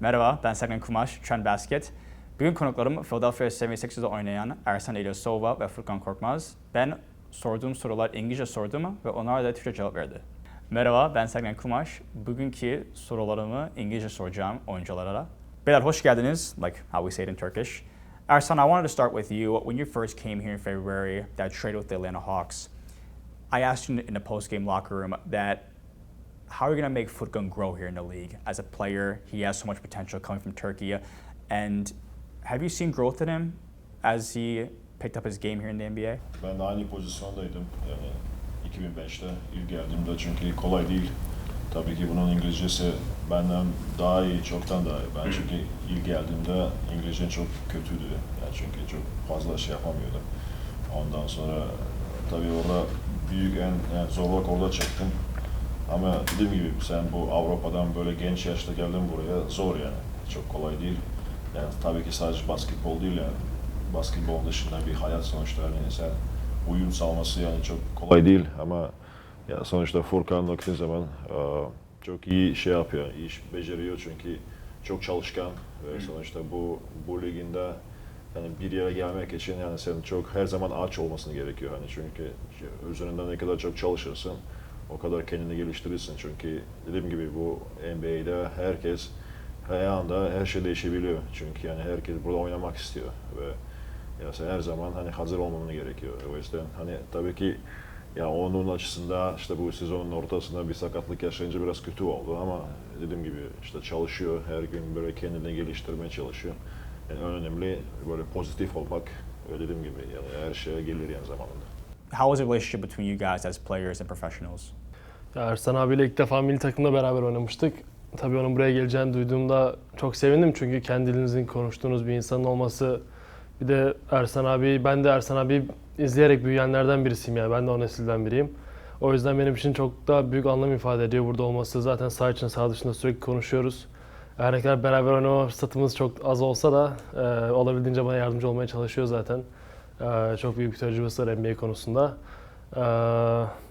Merhaba, ben Sergen Kumaş, Trend Basket. Bugün konuklarım Philadelphia 76ers'da oynayan Ersan İlyasova ve Furkan Korkmaz. Ben sorduğum sorular İngilizce sordum ve onlar da Türkçe cevap verdi. Merhaba, ben Sergen Kumaş. Bugünkü sorularımı İngilizce soracağım oyunculara. Beyler hoş geldiniz, like how we say it in Turkish. Ersan, I wanted to start with you. When you first came here in February, that trade with the Atlanta Hawks, I asked you in the post-game locker room that how are you going to make Furkan grow here in the league as a player? He has so much potential coming from Turkey. And have you seen growth in him as he picked up his game here in the NBA? Ben de aynı pozisyondaydım. Yani 2005'te ilk geldiğimde çünkü kolay değil. Tabii ki bunun İngilizcesi benden daha iyi, çoktan daha iyi. Ben hmm. çünkü ilk geldiğimde İngilizcem çok kötüydü. Yani çünkü çok fazla şey yapamıyordum. Ondan sonra tabii orada büyük en yani zorluk orada çektim. Ama dediğim gibi sen bu Avrupa'dan böyle genç yaşta geldin buraya zor yani. Çok kolay değil. Yani tabii ki sadece basketbol değil yani. Basketbol dışında bir hayat sonuçta yani sen uyum sağlaması yani çok kolay değil ama ya sonuçta Furkan baktığın zaman e, çok iyi şey yapıyor, iyi iş beceriyor çünkü çok çalışkan ve sonuçta bu bu liginde yani bir yere gelmek için yani senin çok her zaman aç olmasını gerekiyor hani çünkü üzerinde ne kadar çok çalışırsın o kadar kendini geliştirirsin çünkü dediğim gibi bu NBA'de herkes her anda her şey değişebiliyor çünkü yani herkes burada oynamak istiyor ve ya sen her zaman hani hazır olmanı gerekiyor. O yüzden hani tabii ki ya onun açısından işte bu sezonun ortasında bir sakatlık yaşayınca biraz kötü oldu ama dediğim gibi işte çalışıyor her gün böyle kendini geliştirmeye çalışıyor. Yani önemli böyle pozitif olmak dediğim gibi yani her şeye gelir yani zamanında. How was the relationship between you guys as players and professionals? Ya Ersan abiyle ilk defa milli takımda beraber oynamıştık. Tabii onun buraya geleceğini duyduğumda çok sevindim çünkü kendi dilinizin konuştuğunuz bir insanın olması bir de Ersan abi, ben de Ersan abi izleyerek büyüyenlerden birisiyim yani. Ben de o nesilden biriyim. O yüzden benim için çok daha büyük anlam ifade ediyor burada olması. Zaten saha için saha dışında sürekli konuşuyoruz. Her ne kadar beraber oynama fırsatımız çok az olsa da e, olabildiğince bana yardımcı olmaya çalışıyor zaten. E, çok büyük bir tecrübesi var NBA konusunda.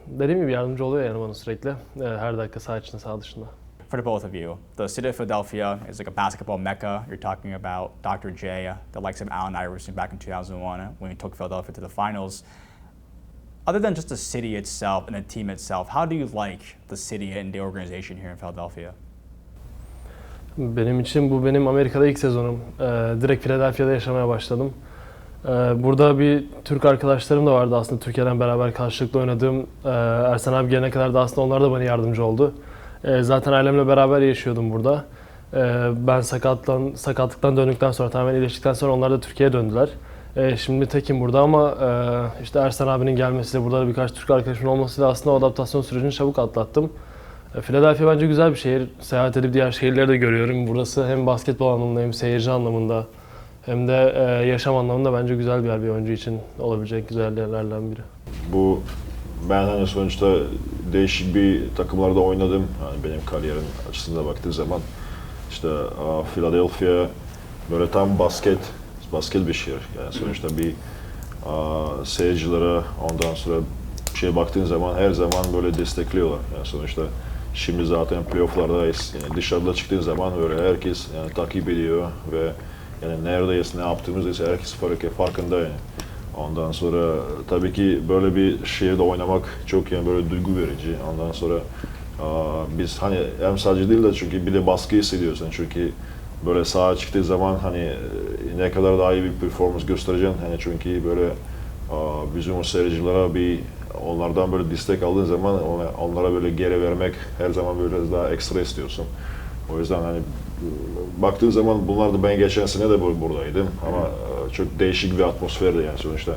Dediğim gibi yardımcı oluyor yani bana sürekli. Her dakika saha içinde saha dışında. For the both of you, the city of Philadelphia is like a basketball mecca. You're talking about Dr. J, the likes of Allen Iverson back in 2001 uh, when he took Philadelphia to the finals. Other than just the city itself and the team itself, how do you like the city and the organization here in Philadelphia? Benim için bu benim Amerika'da ilk sezonum. Ee, direkt Philadelphia'da yaşamaya başladım. Ee, burada bir Türk arkadaşlarım da vardı aslında Türkiye'den beraber karşılıklı oynadığım. Ee, Ersan abi gelene kadar da aslında onlar da bana yardımcı oldu. Ee, zaten ailemle beraber yaşıyordum burada. Ben sakatlan, sakatlıktan döndükten sonra tamamen iyileştikten sonra onlar da Türkiye'ye döndüler. Şimdi tekim burada ama e, işte Ersan abinin gelmesiyle burada da birkaç Türk arkadaşımın olmasıyla aslında o adaptasyon sürecini çabuk atlattım. Philadelphia bence güzel bir şehir. Seyahat edip diğer şehirleri de görüyorum. Burası hem basketbol anlamında hem seyirci anlamında hem de e, yaşam anlamında bence güzel bir yer bir oyuncu için olabilecek güzel yerlerden biri. Bu ben hani sonuçta değişik bir takımlarda oynadım. Yani benim kariyerim açısından baktığı zaman işte Philadelphia böyle tam basket basket bir şehir. Yani sonuçta bir aa, seyircilere ondan sonra şey baktığın zaman her zaman böyle destekliyorlar. Yani sonuçta şimdi zaten playofflardayız. Yani dışarıda çıktığın zaman böyle herkes yani takip ediyor ve yani neredeyiz, ne yaptığımızı ise herkes fark, farkında yani. Ondan sonra tabii ki böyle bir şehirde oynamak çok yani böyle duygu verici. Ondan sonra biz hani hem sadece değil de çünkü bir de baskı hissediyorsun çünkü böyle sahaya çıktığı zaman hani e, ne kadar daha iyi bir performans göstereceksin hani çünkü böyle bizim o seyircilere bir onlardan böyle destek aldığın zaman onlara böyle geri vermek her zaman böyle daha ekstra istiyorsun. O yüzden hani baktığın zaman bunlar da ben geçen sene de bu- buradaydım ama e, çok değişik bir atmosferdi yani sonuçta.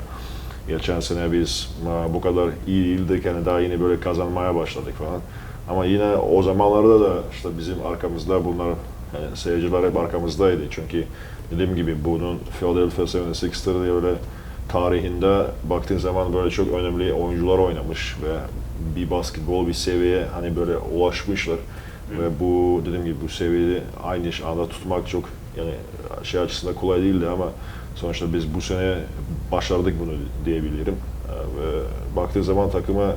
Geçen sene biz e, bu kadar iyi değildik yani daha yeni böyle kazanmaya başladık falan. Ama yine o zamanlarda da işte bizim arkamızda bunlar yani seyirciler hep arkamızdaydı çünkü dediğim gibi bunun Philadelphia 76ers diye böyle tarihinde baktığın zaman böyle çok önemli oyuncular oynamış ve bir basketbol bir seviyeye hani böyle ulaşmışlar. Ve bu dediğim gibi bu seviyede aynı anda tutmak çok yani şey açısından kolay değildi ama sonuçta biz bu sene başardık bunu diyebilirim. Ee, Ve baktığı zaman takıma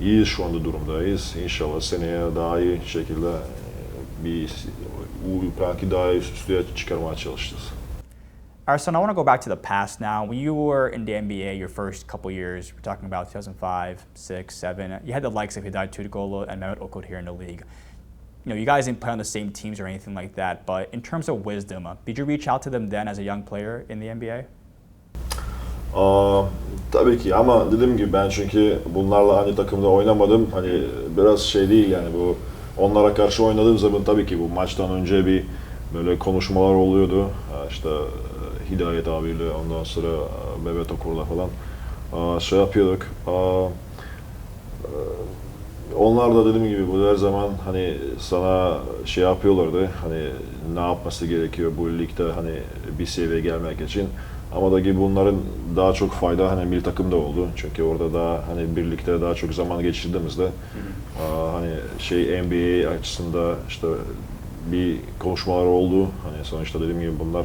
iyiyiz şu anda durumdayız. İnşallah seneye daha iyi şekilde e, bir belki daha üst üstüye çıkarmaya çalışacağız. Arson, I want to go back to the past now. When you were in the NBA your first couple years, we're talking about 2005, 6, 7, you had the likes of Hidayet Tudugolu and Mehmet Okud here in the league. You know, you guys didn't play on the same teams or anything like that, but in terms of wisdom, uh, did you reach out to them then as a young player in the NBA? Aa, tabii ki ama dediğim gibi ben çünkü bunlarla aynı takımda oynamadım. Hani biraz şey değil yani bu onlara karşı oynadığım zaman tabii ki bu maçtan önce bir böyle konuşmalar oluyordu. İşte e, Hidayet abiyle ondan sonra e, Mehmet Okur'la falan şey yapıyorduk. Aa, e, onlar da dediğim gibi bu her zaman hani sana şey yapıyorlardı. Hani ne yapması gerekiyor bu ligde hani bir seviyeye gelmek için. Ama da gibi bunların daha çok fayda hani milli takımda oldu. Çünkü orada da hani birlikte daha çok zaman geçirdiğimizde aa, hani şey NBA açısında işte bir konuşmalar oldu. Hani sonuçta dediğim gibi bunlar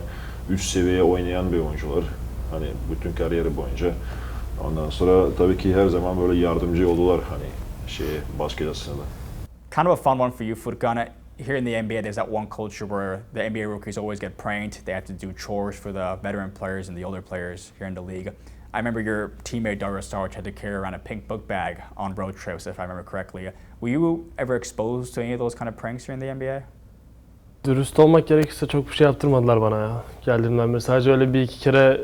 üst seviye oynayan bir oyuncular. Hani bütün kariyeri boyunca. Ondan sonra tabii ki her zaman böyle yardımcı oldular hani şeye basket açısından. Kind of a fun one for you, Furkan. Here in the NBA, there's that one culture where the NBA rookies always get pranked. They have to do chores for the veteran players and the older players here in the league. I remember your teammate Dario Saric had to carry around a pink book bag on road trips, if I remember correctly. Were you ever exposed to any of those kind of pranks here in the NBA? Dürüst olmak gerekirse çok bir şey yaptırmadılar bana ya. Geldiğimden beri sadece öyle bir iki kere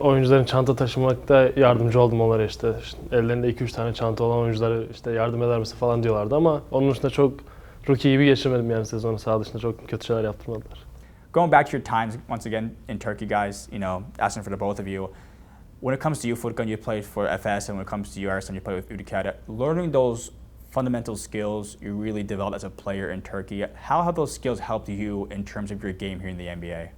oyuncuların çanta taşımakta yardımcı oldum onlara işte. İşte ellerinde 2-3 tane çanta olan oyunculara işte yardım eder misin falan diyorlardı ama onun dışında çok rookie gibi geçirmedim yani sezonu sağ dışında çok kötü şeyler yaptırmadılar. Going back to your times once again in Turkey, guys, you know, asking for the both of you. When it comes to you, Furkan, you played for FS, and when it comes to you, Arslan, you played with Udikada. Learning those fundamental skills you really developed as a player in Turkey, how have those skills helped you in terms of your game here in the NBA?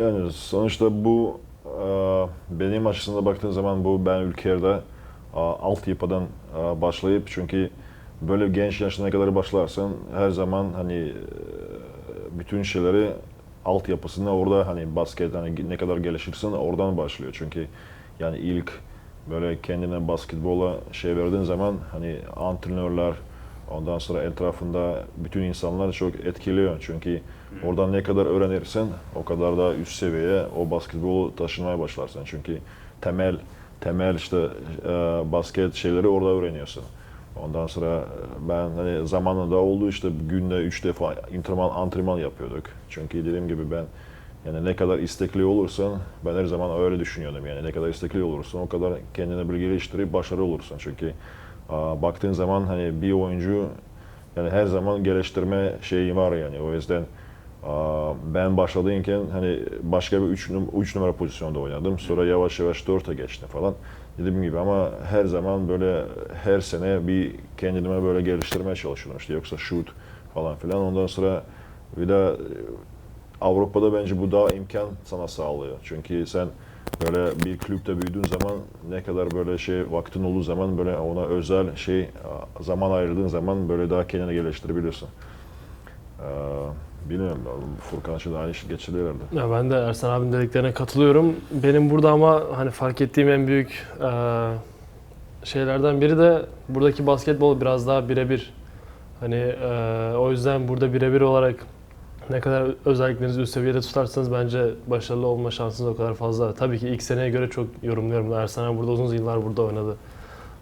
Yani sonuçta bu e, benim açısından baktığın zaman bu ben ülkede e, altyapıdan e, başlayıp çünkü böyle genç yaşına kadar başlarsan her zaman hani e, bütün şeyleri altyapısında orada hani basket hani ne kadar gelişirsin oradan başlıyor. Çünkü yani ilk böyle kendine basketbola şey verdiğin zaman hani antrenörler ondan sonra etrafında bütün insanlar çok etkiliyor çünkü oradan ne kadar öğrenirsen o kadar da üst seviyeye o basketbolu taşımaya başlarsın çünkü temel temel işte e, basket şeyleri orada öğreniyorsun. Ondan sonra e, ben hani zamanında oldu işte günde üç defa antrenman, antrenman yapıyorduk. Çünkü dediğim gibi ben yani ne kadar istekli olursan ben her zaman öyle düşünüyordum yani ne kadar istekli olursan o kadar kendini bir geliştirip başarılı olursun. Çünkü baktığın zaman hani bir oyuncu yani her zaman geliştirme şeyi var yani o yüzden ben başladığımken hani başka bir 3 üç numara pozisyonda oynadım. Sonra yavaş yavaş 4'e geçtim falan. Dediğim gibi ama her zaman böyle her sene bir kendime böyle geliştirmeye çalışıyorum işte yoksa shoot falan filan. Ondan sonra bir de Avrupa'da bence bu daha imkan sana sağlıyor. Çünkü sen böyle bir kulüpte büyüdüğün zaman ne kadar böyle şey vaktin olduğu zaman böyle ona özel şey zaman ayırdığın zaman böyle daha kendini geliştirebilirsin. Ee, bilmiyorum Furkan için aynı şey geçerli herhalde. Ya ben de Ersan abinin dediklerine katılıyorum. Benim burada ama hani fark ettiğim en büyük eee, şeylerden biri de buradaki basketbol biraz daha birebir. Hani eee, o yüzden burada birebir olarak ne kadar özelliklerinizi üst seviyede tutarsanız bence başarılı olma şansınız o kadar fazla. Tabii ki ilk seneye göre çok yorumluyorum. Ersan burada uzun yıllar burada oynadı.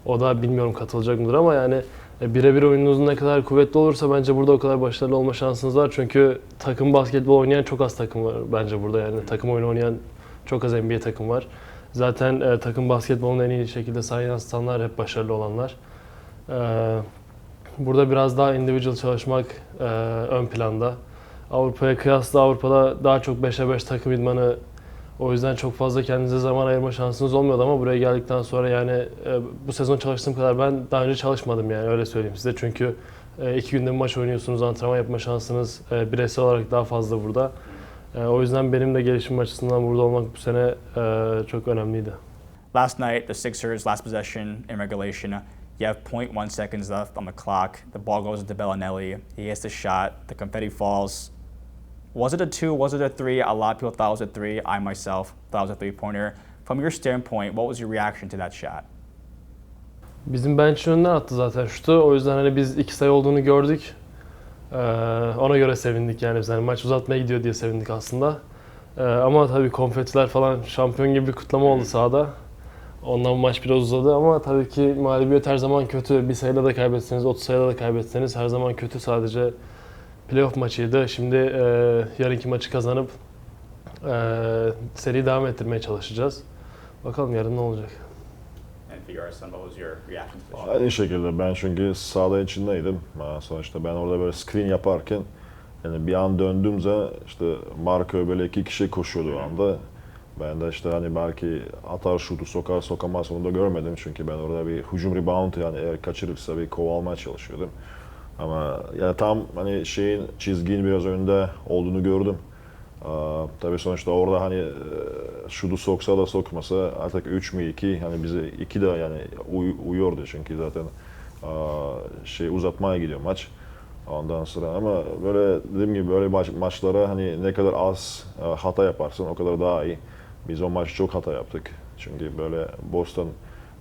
O da bilmiyorum katılacak mıdır ama yani e, birebir oyununuz ne kadar kuvvetli olursa bence burada o kadar başarılı olma şansınız var. Çünkü takım basketbol oynayan çok az takım var bence burada yani. Takım oyunu oynayan çok az NBA takım var. Zaten e, takım basketbolunu en iyi şekilde sahaya yansıtanlar hep başarılı olanlar. E, burada biraz daha individual çalışmak e, ön planda. Avrupa'ya kıyasla Avrupa'da daha çok 5'e 5 takım idmanı o yüzden çok fazla kendinize zaman ayırma şansınız olmuyordu ama buraya geldikten sonra yani e, bu sezon çalıştığım kadar ben daha önce çalışmadım yani öyle söyleyeyim size. Çünkü e, iki günde bir maç oynuyorsunuz, antrenman yapma şansınız e, bireysel olarak daha fazla burada. E, o yüzden benim de gelişim açısından burada olmak bu sene e, çok önemliydi. Last night, the Sixers' last possession in regulation, you have 0.1 seconds left on the clock. The ball goes to Bellinelli. He hits the shot. The confetti falls. Was it a two? Was it a three? A lot of people thought it was a three. I myself thought it was a three pointer. From your standpoint, what was your reaction to that shot? Bizim bench'in önünden attı zaten şutu. O yüzden hani biz iki sayı olduğunu gördük. Ee, ona göre sevindik yani biz hani maç uzatmaya gidiyor diye sevindik aslında. Ee, ama tabii konfetiler falan şampiyon gibi bir kutlama oldu sahada. Ondan maç biraz uzadı ama tabii ki mağlubiyet her zaman kötü. Bir sayıda da kaybetseniz, 30 sayıda da kaybetseniz her zaman kötü. Sadece playoff maçıydı. Şimdi e, yarınki maçı kazanıp e, seriyi devam ettirmeye çalışacağız. Bakalım yarın ne olacak. Aynı şekilde ben çünkü sahada içindeydim. Sonuçta ben orada böyle screen yaparken yani bir an döndüğümde işte Marco böyle iki kişi koşuyordu o anda. Ben de işte hani belki atar şutu sokar sokamaz onu da görmedim çünkü ben orada bir hücum rebound yani eğer kaçırırsa bir kovalmaya çalışıyordum. Ama yani tam hani şeyin çizginin biraz önünde olduğunu gördüm. Aa, tabii sonuçta orada hani e, şutu soksa da sokmasa artık 3 mü 2 hani bize 2 de yani uy- uyuyordu çünkü zaten aa, şey uzatmaya gidiyor maç. Ondan sonra ama böyle dediğim gibi böyle maç, maçlara hani ne kadar az e, hata yaparsın o kadar daha iyi. Biz o maç çok hata yaptık. Çünkü böyle Boston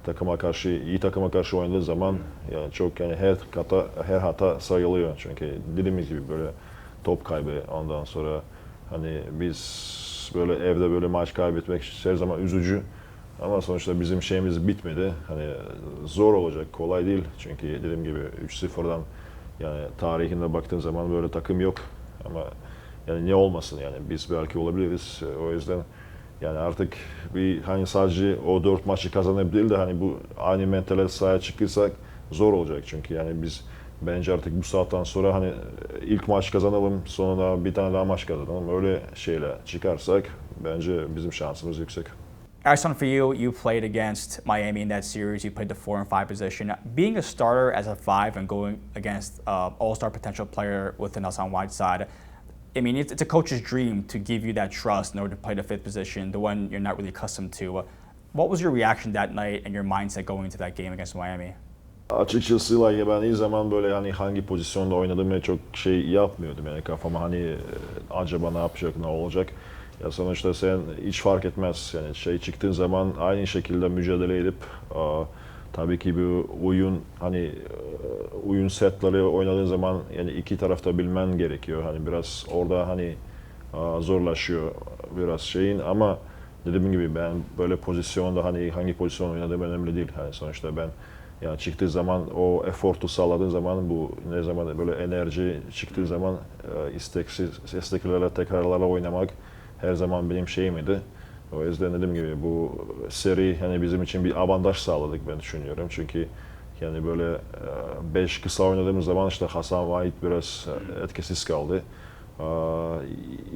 takıma karşı iyi takıma karşı oynadığı zaman yani çok yani her hata her hata sayılıyor. Çünkü dediğimiz gibi böyle top kaybı ondan sonra hani biz böyle evde böyle maç kaybetmek her zaman üzücü. Ama sonuçta bizim şeyimiz bitmedi. Hani zor olacak, kolay değil. Çünkü dediğim gibi 3-0'dan yani tarihinde baktığın zaman böyle takım yok. Ama yani ne olmasın yani biz belki olabiliriz. O yüzden yani artık bir hani sadece o dört maçı kazanıp değil de hani bu aynı mentalite sahaya çıkırsak zor olacak çünkü yani biz bence artık bu saatten sonra hani ilk maç kazanalım sonra bir tane daha maç kazanalım öyle şeyle çıkarsak bence bizim şansımız yüksek. Ersan, for you, you played against Miami in that series. You played the four and five position. Being a starter as a five and going against uh, all-star potential player within Hassan Whiteside, I mean, it's, it's a coach's dream to give you that trust in order to play the fifth position, the one you're not really accustomed to. What was your reaction that night and your mindset going into that game against Miami? Açıkçası like, ben ilk zaman böyle hani hangi pozisyonda oynadığımı çok şey yapmıyordum yani kafama hani e, acaba ne yapacak ne olacak. Ya sonuçta sen hiç fark etmez yani şey çıktığın zaman aynı şekilde mücadele edip aa, tabii ki bir oyun hani oyun setleri oynadığın zaman yani iki tarafta bilmen gerekiyor. Hani biraz orada hani zorlaşıyor biraz şeyin ama dediğim gibi ben böyle pozisyonda hani hangi pozisyon oynadığım önemli değil. Hani sonuçta ben yani çıktığı zaman o efortu sağladığın zaman bu ne zaman böyle enerji çıktığı zaman e, isteksiz isteklerle tekrarlarla oynamak her zaman benim şeyimdi. O yüzden dediğim gibi bu seri hani bizim için bir avantaj sağladık ben düşünüyorum. Çünkü yani böyle 5 kısa oynadığımız zaman işte Hasan Vahit biraz etkisiz kaldı.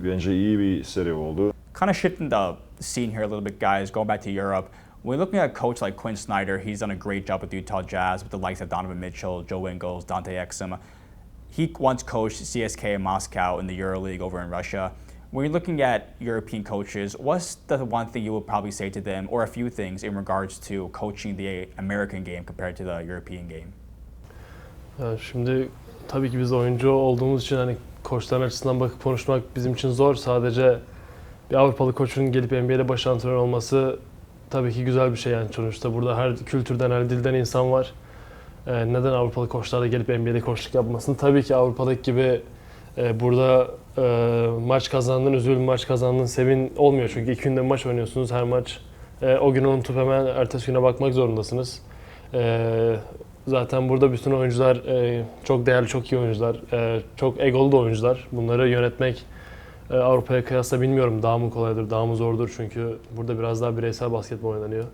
Bence iyi bir seri oldu. Kind of shifting the scene here a little bit, guys, going back to Europe. When looking at a coach like Quinn Snyder, he's done a great job with Utah Jazz with the likes of Donovan Mitchell, Joe Ingles, Dante Exum. He once coached CSK in Moscow in the EuroLeague over in Russia. When you're looking at European coaches, what's the one thing you would probably say to them, or a few things in regards to coaching the American game compared to the European game? Şimdi tabii ki biz oyuncu olduğumuz için hani koçların açısından bakıp konuşmak bizim için zor. Sadece bir Avrupalı koçun gelip NBA'de baş antrenör olması tabii ki güzel bir şey yani sonuçta burada her kültürden, her dilden insan var. Ee, neden Avrupalı koçlar da gelip NBA'de koçluk yapmasın? Tabii ki Avrupa'daki gibi e, burada e, maç kazandın, üzül maç kazandın, sevin olmuyor. Çünkü iki günde maç oynuyorsunuz her maç. E, o gün unutup hemen ertesi güne bakmak zorundasınız. E, zaten burada bütün oyuncular e, çok değerli, çok iyi oyuncular. E, çok egolu da oyuncular. Bunları yönetmek e, Avrupa'ya kıyasla bilmiyorum daha mı kolaydır, daha mı zordur. Çünkü burada biraz daha bireysel basketbol oynanıyor.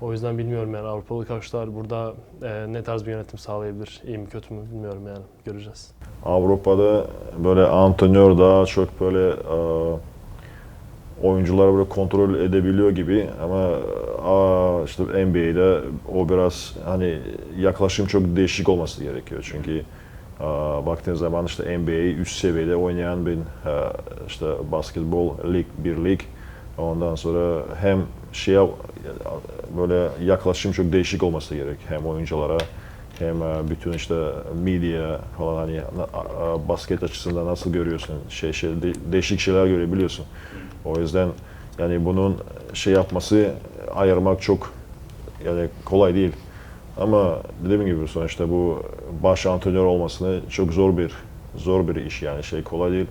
O yüzden bilmiyorum yani Avrupalı koçlar burada e, ne tarz bir yönetim sağlayabilir. İyi mi kötü mü bilmiyorum yani göreceğiz. Avrupa'da böyle antrenör daha çok böyle e, oyuncuları böyle kontrol edebiliyor gibi ama a, işte NBA'de o biraz hani yaklaşım çok değişik olması gerekiyor çünkü e, baktığın zaman işte NBA üst seviyede oynayan bir e, işte basketbol lig bir lig ondan sonra hem şey böyle yaklaşım çok değişik olması gerek hem oyunculara hem e, bütün işte medya falan hani basket açısından nasıl görüyorsun şey şey de- değişik şeyler görebiliyorsun. O yüzden yani bunun şey yapması ayırmak çok yani kolay değil. Ama dediğim gibi sonuçta bu baş antrenör olmasını çok zor bir zor bir iş yani şey kolay değil.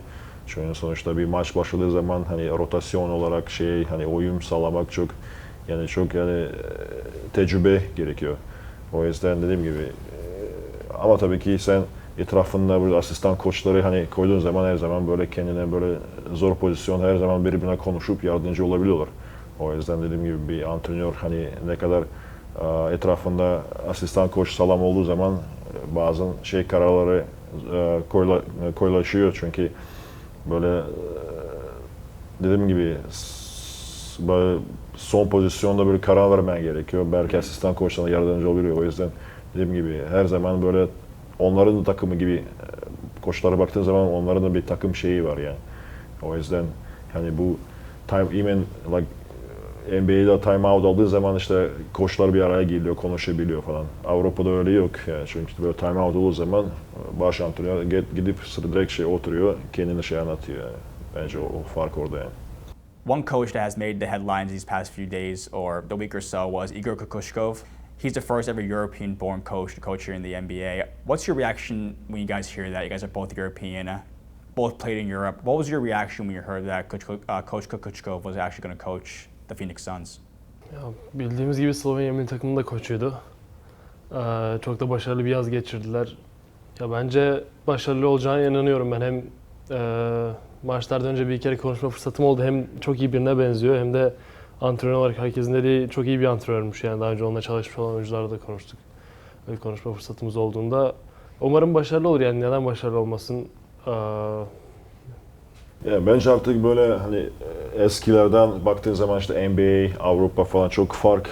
Çünkü sonuçta bir maç başladığı zaman hani rotasyon olarak şey hani uyum sağlamak çok yani çok yani e, tecrübe gerekiyor. O yüzden dediğim gibi e, ama tabii ki sen etrafında böyle asistan koçları hani koyduğun zaman her zaman böyle kendine böyle zor pozisyon her zaman birbirine konuşup yardımcı olabiliyorlar. O yüzden dediğim gibi bir antrenör hani ne kadar e, etrafında asistan koç sağlam olduğu zaman bazen şey kararları koyulaşıyor çünkü böyle e, dediğim gibi böyle son pozisyonda böyle karar vermen gerekiyor. Belki asistan koç sana yardımcı olabiliyor. O yüzden dediğim gibi her zaman böyle onların da takımı gibi e, koçlara baktığın zaman onların da bir takım şeyi var yani. O yüzden hani bu time even like NBA'de aldığı zaman işte koçlar bir araya geliyor, konuşabiliyor falan. Avrupa'da öyle yok yani çünkü böyle olduğu zaman baş antrenör gidip direkt şey oturuyor, şey anlatıyor yani. Bence o, o fark orada yani. One coach that has made the headlines these past few days or the week or so was Igor Kokoshkov. He's the first ever European born coach to coach here in the NBA. What's your reaction when you guys hear that? You guys are both European, both played in Europe. What was your reaction when you heard that Coach, uh, coach Kokoshkov was actually going to coach the Phoenix Suns? Ya, bildiğimiz gibi Slovenya milli takımının da koçuydu. Ee, çok da başarılı bir yaz geçirdiler. Ya bence başarılı olacağına inanıyorum ben. Hem e, maçlardan önce bir kere konuşma fırsatım oldu. Hem çok iyi birine benziyor hem de antrenör olarak herkesin dediği çok iyi bir antrenörmüş. Yani daha önce onunla çalışmış olan oyuncularla da konuştuk. Öyle konuşma fırsatımız olduğunda. Umarım başarılı olur yani neden başarılı olmasın. Ee, Ya bence artık böyle hani e, eskilerden baktığın zaman işte NBA, Avrupa falan çok fark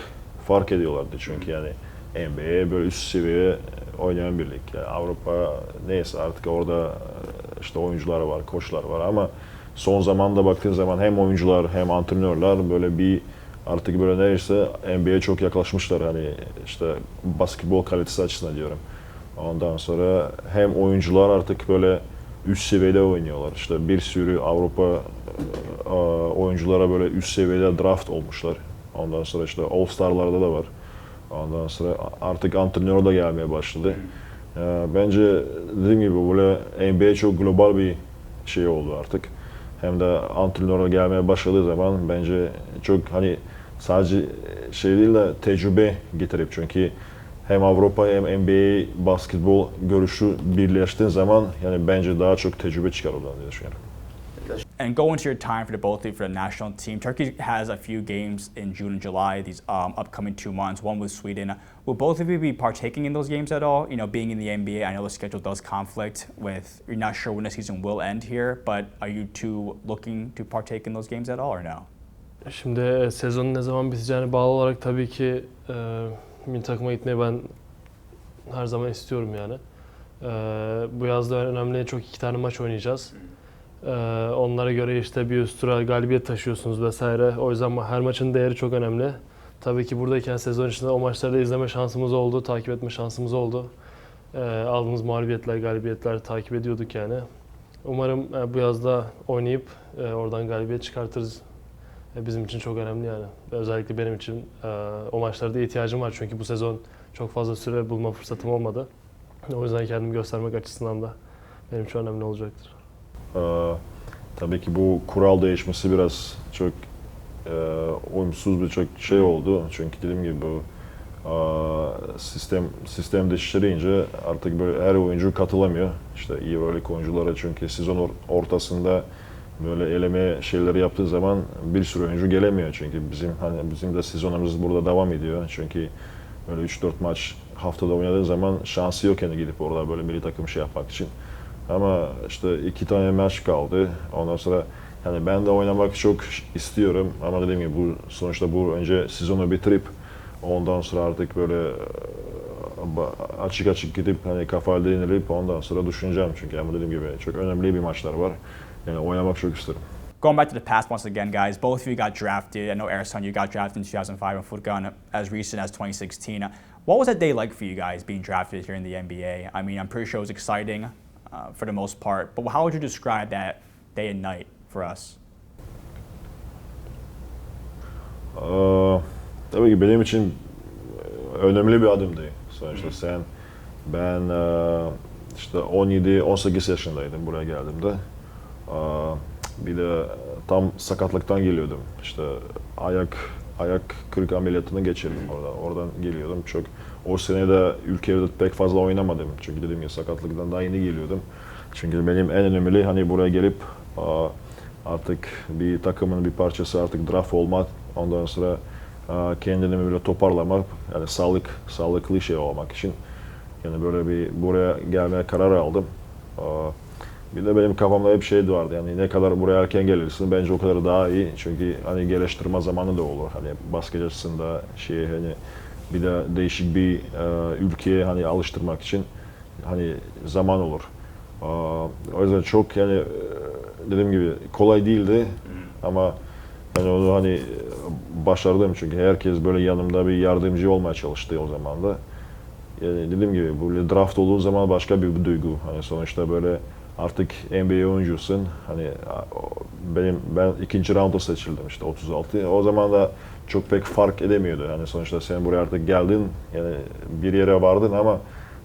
fark ediyorlardı çünkü yani NBA böyle üst seviye oynayan bir lig. Yani Avrupa neyse artık orada e, işte oyuncular var, koçlar var ama son zamanda baktığın zaman hem oyuncular hem antrenörler böyle bir artık böyle neyse NBA'ye çok yaklaşmışlar hani işte basketbol kalitesi açısından diyorum. Ondan sonra hem oyuncular artık böyle üst seviyede oynuyorlar. İşte bir sürü Avrupa e, oyunculara böyle üst seviyede draft olmuşlar. Ondan sonra işte All Star'larda da var. Ondan sonra artık antrenör da gelmeye başladı. E, Bence dediğim gibi böyle NBA çok global bir şey oldu artık. Hem de antrenör gelmeye başladığı zaman bence çok hani sadece şey değil de tecrübe getirip çünkü hem Avrupa hem NBA basketbol görüşü birleştiğin zaman yani bence daha çok tecrübe çıkar oradan diye düşünüyorum. And go into your time for the both of you for the national team. Turkey has a few games in June and July, these um, upcoming two months, one with Sweden. Will both of you be partaking in those games at all? You know, being in the NBA, I know the schedule does conflict with, you're not sure when the season will end here, but are you two looking to partake in those games at all or no? Şimdi e, sezonun ne zaman biteceğine bağlı olarak tabii ki e, milli takıma gitmeyi ben her zaman istiyorum yani. E, bu yazda önemli çok iki tane maç oynayacağız. E, onlara göre işte bir üst tura galibiyet taşıyorsunuz vesaire. O yüzden her maçın değeri çok önemli. Tabii ki buradayken sezon içinde o maçları da izleme şansımız oldu, takip etme şansımız oldu. E, aldığımız mağlubiyetler, galibiyetler takip ediyorduk yani. Umarım e, bu yazda oynayıp e, oradan galibiyet çıkartırız bizim için çok önemli yani. Özellikle benim için e, o maçlarda ihtiyacım var çünkü bu sezon çok fazla süre bulma fırsatım olmadı. O yüzden kendimi göstermek açısından da benim için önemli olacaktır. Ee, tabii ki bu kural değişmesi biraz çok e, uyumsuz bir çok şey oldu. Çünkü dediğim gibi bu e, sistem sistem değiştirince artık böyle her oyuncu katılamıyor. İşte iyi böyle oyunculara çünkü sezon or- ortasında böyle eleme şeyleri yaptığı zaman bir sürü oyuncu gelemiyor çünkü bizim hani bizim de sezonumuz burada devam ediyor. Çünkü böyle 3-4 maç haftada oynadığı zaman şansı yok yani gidip orada böyle milli takım şey yapmak için. Ama işte iki tane maç kaldı. Ondan sonra yani ben de oynamak çok istiyorum ama dediğim gibi bu sonuçta bu önce sezonu bitirip ondan sonra artık böyle e, açık açık gidip hani kafayla dinlenip ondan sonra düşüneceğim çünkü ama dediğim gibi çok önemli bir maçlar var. Yani oynamak çok isterim. Going back to the past once again, guys, both of you got drafted. I know Ersan, you got drafted in 2005 and Furkan as recent as 2016. What was that day like for you guys being drafted here in the NBA? I mean, I'm pretty sure it was exciting uh, for the most part, but how would you describe that day and night for us? Ee, tabii ki benim için önemli bir adımdı. Sonuçta sen, ben e, işte 17-18 yaşındaydım buraya geldiğimde. Bir de tam sakatlıktan geliyordum. İşte ayak ayak kırık ameliyatını geçirdim orada. Oradan geliyordum. Çok o sene de ülkede pek fazla oynamadım. Çünkü dediğim gibi sakatlıktan daha yeni geliyordum. Çünkü benim en önemli hani buraya gelip artık bir takımın bir parçası artık draft olmak. Ondan sonra kendini böyle toparlamak, yani sağlık sağlıklı şey olmak için yani böyle bir buraya gelmeye karar aldım. E, Bir de benim kafamda hep şey vardı yani ne kadar buraya erken gelirsin bence o kadar daha iyi. Çünkü hani geliştirme zamanı da olur. Hani basket açısında şey hani bir de değişik bir e, ülkeye hani alıştırmak için hani zaman olur. E, o yüzden çok yani e, dediğim gibi kolay değildi ama ben onu hani başardım çünkü herkes böyle yanımda bir yardımcı olmaya çalıştı o zaman da. Yani dediğim gibi böyle draft olduğu zaman başka bir duygu. Hani sonuçta böyle artık NBA oyuncusun. Hani benim ben ikinci rounda seçildim işte 36. O zaman da çok pek fark edemiyordu. Hani sonuçta sen buraya artık geldin yani bir yere vardın ama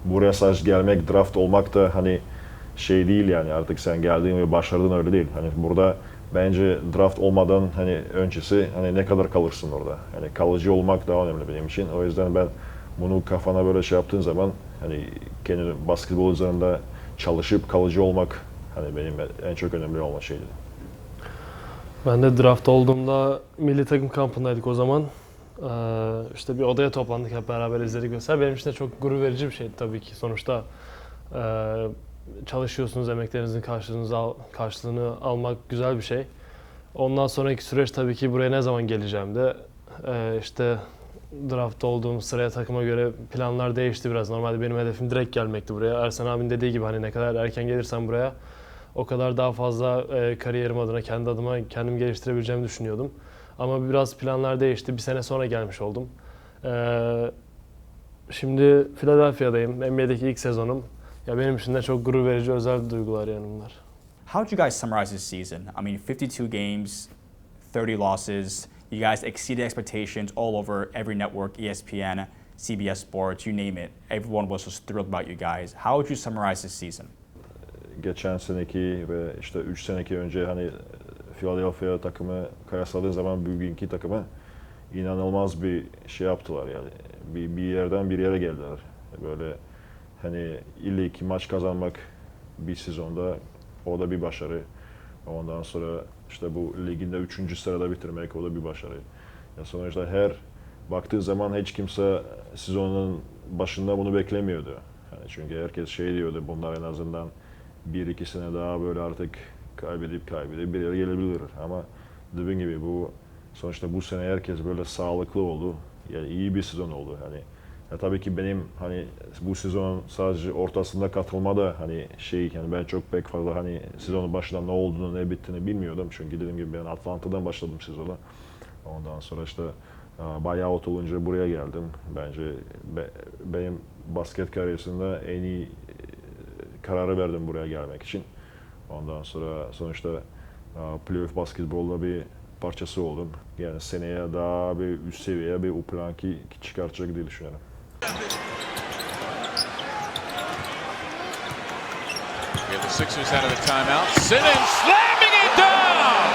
buraya sadece gelmek, draft olmak da hani şey değil yani artık sen geldin ve başardın öyle değil. Hani burada bence draft olmadan hani öncesi hani ne kadar kalırsın orada. Hani kalıcı olmak daha önemli benim için. O yüzden ben bunu kafana böyle şey yaptığın zaman hani kendini basketbol üzerinde çalışıp kalıcı olmak hani benim en çok önemli olan şeydi. Ben de draft olduğumda milli takım kampındaydık o zaman. Ee, işte bir odaya toplandık hep beraber izledik vesaire. Benim için de çok gurur verici bir şeydi tabii ki. Sonuçta e, çalışıyorsunuz, emeklerinizin karşılığını, al, karşılığını almak güzel bir şey. Ondan sonraki süreç tabii ki buraya ne zaman geleceğim de e, işte draft olduğum sıraya takıma göre planlar değişti biraz. Normalde benim hedefim direkt gelmekti buraya. Ersen abinin dediği gibi hani ne kadar erken gelirsen buraya o kadar daha fazla e, kariyerim adına, kendi adıma kendim geliştirebileceğimi düşünüyordum. Ama biraz planlar değişti. Bir sene sonra gelmiş oldum. Ee, şimdi Philadelphia'dayım. NBA'deki ilk sezonum. Ya benim için de çok gurur verici özel duygular yani bunlar. How would you guys summarize this season? I mean, 52 games, 30 losses. You guys exceeded expectations all over every network, E ESPN, CBS Sports, you name it. Everyone was just thrilled about you guys. How would you summarize this season? geçen seneki ve işte 3 seneki önce hani Philadelphia takımı kıyasladığın zaman bugünkü takımı inanılmaz bir şey yaptılar yani. Bir, bir yerden bir yere geldiler. Böyle hani illa iki maç kazanmak bir sezonda o da bir başarı. Ondan sonra işte bu liginde 3. sırada bitirmek o da bir başarı. Ya sonuçta her baktığın zaman hiç kimse sezonun başında bunu beklemiyordu. Yani çünkü herkes şey diyordu bunlar en azından bir iki sene daha böyle artık kaybedip kaybedip bir yere gelebilir. Ama dediğim gibi bu sonuçta bu sene herkes böyle sağlıklı oldu. Yani iyi bir sezon oldu. Hani ya tabii ki benim hani bu sezon sadece ortasında katılma da hani şey yani ben çok pek fazla hani sezonun başında ne olduğunu ne bittiğini bilmiyordum. Çünkü dediğim gibi ben Atlanta'dan başladım sezona. Ondan sonra işte e, buyout olunca buraya geldim. Bence be- benim basket kariyerimde en iyi e, kararı verdim buraya gelmek için. Ondan sonra sonuçta e, playoff basketbolda bir parçası oldum. Yani seneye daha bir üst seviyeye bir uplanki çıkartacak diye düşünüyorum. Sixers out of the timeout. Simmons slamming it down!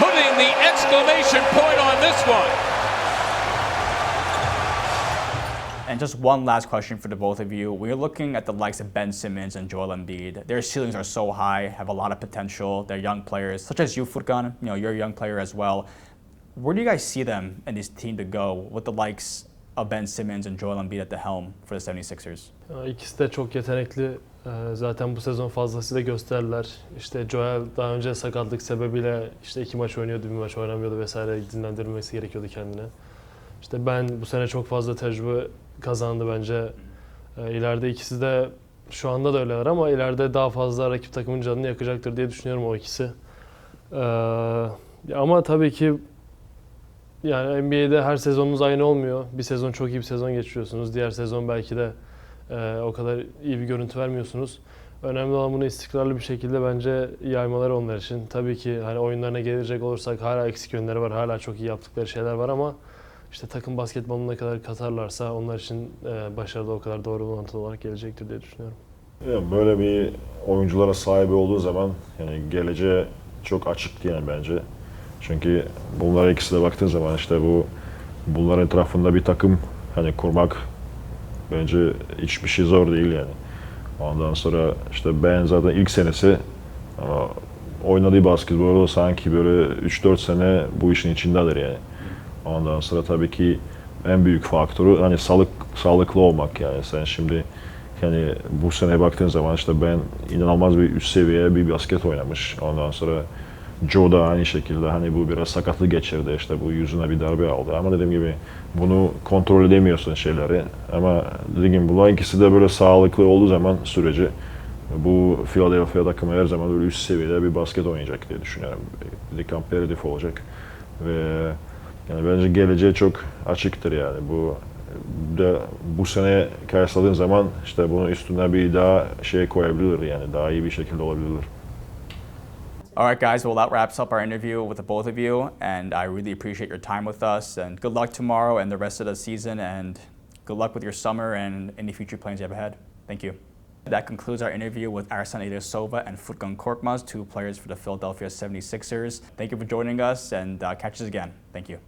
Putting the exclamation point on this one. And just one last question for the both of you. You're looking at the likes of Ben Simmons and Joel Embiid, their ceilings are so high, have a lot of potential. They're young players, such as you, Furkan. You know, you're a young player as well. Where do you guys see them and this team to go with the likes Ben Simmons and Joel Embiid at the helm for the 76ers? Ya İkisi de çok yetenekli. Ee, Zaten bu sezon fazlasıyla gösterdiler. İşte Joel daha önce sakatlık sebebiyle işte iki maç oynuyordu, bir maç oynamıyordu vesaire dinlendirilmesi gerekiyordu kendine. İşte ben bu sene çok fazla tecrübe kazandı bence. Ee, İleride ikisi de şu anda da öyleler ama ileride daha fazla rakip takımın canını yakacaktır diye düşünüyorum o ikisi. Ee, ama tabii ki yani NBA'de her sezonunuz aynı olmuyor. Bir sezon çok iyi bir sezon geçiriyorsunuz. Diğer sezon belki de e, o kadar iyi bir görüntü vermiyorsunuz. Önemli olan bunu istikrarlı bir şekilde bence yaymaları onlar için. Tabii ki hani oyunlarına gelecek olursak hala eksik yönleri var. Hala çok iyi yaptıkları şeyler var ama işte takım basketboluna kadar katarlarsa onlar için e, başarı da o kadar doğru orantılı olarak gelecektir diye düşünüyorum. Böyle bir oyunculara sahibi olduğu zaman yani geleceğe çok açık yani bence. Çünkü bunlara ikisi de baktığın zaman işte bu bunların etrafında bir takım hani kurmak bence hiçbir şey zor değil yani. Ondan sonra işte ben zaten ilk senesi oynadığı basketbolda sanki böyle 3-4 sene bu işin içindedir yani. Ondan sonra tabii ki en büyük faktörü hani sağlık sağlıklı olmak yani. Sen şimdi yani bu sene baktığın zaman işte ben inanılmaz bir üst seviye bir basket oynamış. Ondan sonra Joe da aynı şekilde hani bu biraz sakatlık geçirdi işte bu yüzüne bir darbe aldı. Ama dediğim gibi bunu kontrol edemiyorsun şeyleri. Ama dediğim gibi bunlar ikisi de böyle sağlıklı olduğu zaman süreci bu Philadelphia takımı her zaman böyle üst seviyede bir basket oynayacak diye düşünüyorum. Bir competitive olacak. Ve yani bence geleceği çok açıktır yani. Bu de bu sene kıyasladığın zaman işte bunun üstüne bir daha şey koyabilir yani daha iyi bir şekilde olabilir. All right, guys. Well, that wraps up our interview with the both of you, and I really appreciate your time with us. And good luck tomorrow and the rest of the season, and good luck with your summer and any future plans you have ahead. Thank you. That concludes our interview with Arsan Ilyasova and Futgun Korkmaz, two players for the Philadelphia 76ers. Thank you for joining us, and uh, catch us again. Thank you.